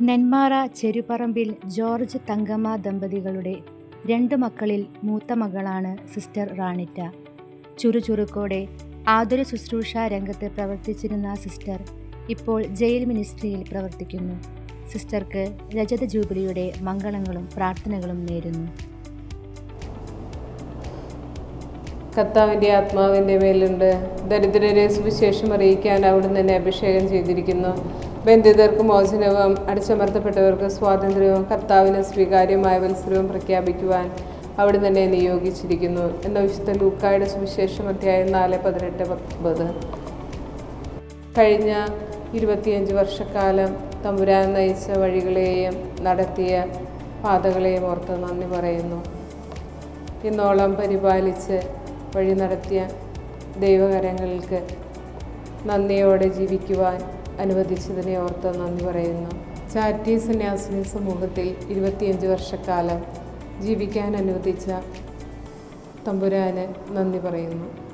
Nenmara ചെരുപറമ്പിൽ George Thankamma ദമ്പതികളുടെ രണ്ട് മക്കളിൽ മൂത്ത മകളാണ് സിസ്റ്റർ റാണിറ്റ. ചുറുചുറുക്കോടെ ആതുര ശുശ്രൂഷ രംഗത്ത് പ്രവർത്തിച്ചിരുന്ന സിസ്റ്റർ ഇപ്പോൾ ജയിൽ മിനിസ്ട്രിയിൽ പ്രവർത്തിക്കുന്നു. സിസ്റ്റർക്ക് രജത ജൂബിലിയുടെ മംഗളങ്ങളും പ്രാർത്ഥനകളും നേരുന്നു. കർത്താവിന്റെ ആത്മാവിന്റെ മേലുണ്ട്. ദരിദ്രരെ സുവിശേഷം അറിയിക്കാൻ അവിടുന്ന് തന്നെ അഭിഷേകം ചെയ്തിരിക്കുന്നു. ബന്ധിതർക്ക് മോചനവും അടിച്ചമർത്തപ്പെട്ടവർക്ക് സ്വാതന്ത്ര്യവും കർത്താവിന് സ്വീകാര്യമായ മത്സരവും പ്രഖ്യാപിക്കുവാൻ അവിടുന്ന് തന്നെ നിയോഗിച്ചിരിക്കുന്നു. എന്ന വിശുദ്ധ ലൂക്കായുടെ സുവിശേഷം അധ്യായം നാല് പതിനെട്ട് പത്തൊമ്പത്. കഴിഞ്ഞ ഇരുപത്തിയഞ്ച് വർഷക്കാലം തമ്പുരാൻ നയിച്ച വഴികളെയും നടത്തിയ പാതകളെയും ഓർത്ത് നന്ദി പറയുന്നു. ഇന്നോളം പരിപാലിച്ച് വഴി നടത്തിയ ദൈവകരങ്ങൾക്ക് നന്ദിയോടെ ജീവിക്കുവാൻ അനുവദിച്ചതിനെ ഓർത്ത് നന്ദി പറയുന്നു. ചാരിറ്റി സന്യാസിനി സമൂഹത്തിൽ ഇരുപത്തിയഞ്ച് വർഷക്കാലം ജീവിക്കാൻ അനുവദിച്ച തമ്പുരാന് നന്ദി പറയുന്നു.